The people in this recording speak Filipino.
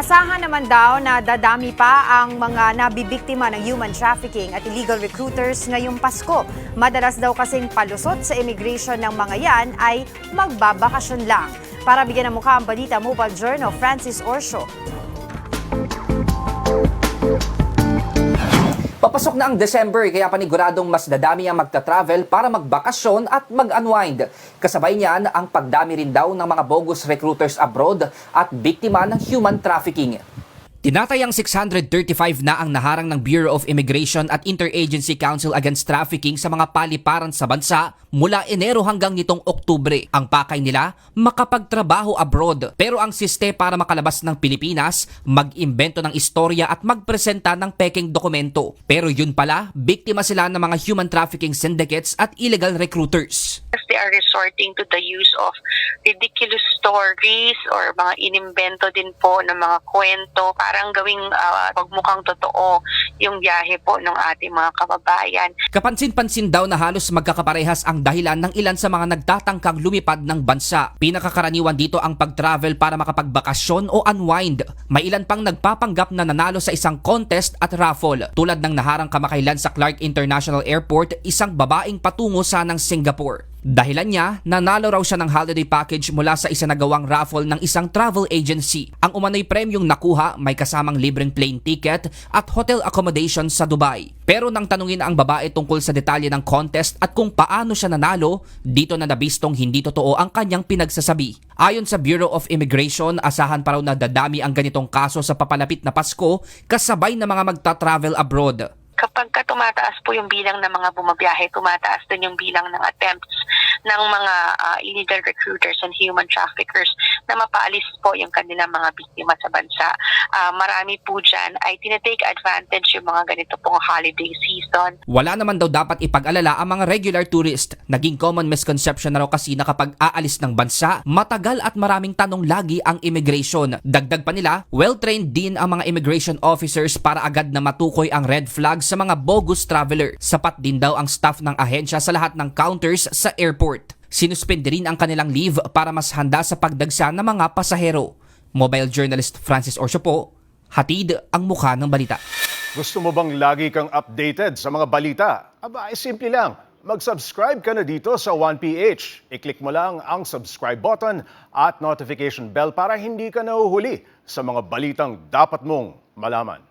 Asahan naman daw na dadami pa ang mga nabibiktima ng human trafficking at illegal recruiters ngayong Pasko. Madalas daw kasing palusot sa immigration ng mga yan ay magbabakasyon lang. Para bigyan ng mukha ang balita, Mobile Journal, Francis Orsho. Papasok na ang December kaya paniguradong mas dadami ang magta-travel para magbakasyon at mag-unwind. Kasabay niyan ang pagdami rin daw ng mga bogus recruiters abroad at biktima ng human trafficking. Tinatayang 635 na ang naharang ng Bureau of Immigration at Interagency Council Against Trafficking sa mga paliparan sa bansa mula Enero hanggang nitong Oktubre. Ang pakay nila, makapagtrabaho abroad. Pero ang siste para makalabas ng Pilipinas, mag-imbento ng istorya at magpresenta ng peking dokumento. Pero yun pala, biktima sila ng mga human trafficking syndicates at illegal recruiters. Are resorting to the use of ridiculous stories or mga inimbento din po ng mga kwento parang gawing uh, totoo yung biyahe po ng ating mga kababayan. Kapansin-pansin daw na halos magkakaparehas ang dahilan ng ilan sa mga nagtatangkang lumipad ng bansa. Pinakakaraniwan dito ang pag-travel para makapagbakasyon o unwind. May ilan pang nagpapanggap na nanalo sa isang contest at raffle. Tulad ng naharang kamakailan sa Clark International Airport, isang babaeng patungo sa ng Singapore. Dahilan niya, nanalo raw siya ng holiday package mula sa isanagawang raffle ng isang travel agency. Ang umano'y premyong nakuha may kasamang libreng plane ticket at hotel accommodation sa Dubai. Pero nang tanungin ang babae tungkol sa detalye ng contest at kung paano siya nanalo, dito na nabistong hindi totoo ang kanyang pinagsasabi. Ayon sa Bureau of Immigration, asahan pa raw na dadami ang ganitong kaso sa papalapit na Pasko kasabay ng mga magta-travel abroad. Kapag ka tumataas po yung bilang ng mga bumabiyahe, tumataas din yung bilang ng attempts ng mga uh, illegal recruiters and human traffickers na mapaalis po yung kanilang mga biktima sa bansa. Uh, marami po dyan ay tinetake advantage yung mga ganito pong holiday season. Wala naman daw dapat ipag-alala ang mga regular tourist. Naging common misconception na raw kasi na kapag aalis ng bansa, matagal at maraming tanong lagi ang immigration. Dagdag pa nila, well-trained din ang mga immigration officers para agad na matukoy ang red flags sa mga bogus traveler. Sapat din daw ang staff ng ahensya sa lahat ng counters sa airport. Sinuspende rin ang kanilang leave para mas handa sa pagdagsa ng mga pasahero. Mobile journalist Francis Orsio po, hatid ang mukha ng balita. Gusto mo bang lagi kang updated sa mga balita? Aba, ay simple lang. Mag-subscribe ka na dito sa 1PH. I-click mo lang ang subscribe button at notification bell para hindi ka nahuhuli sa mga balitang dapat mong malaman.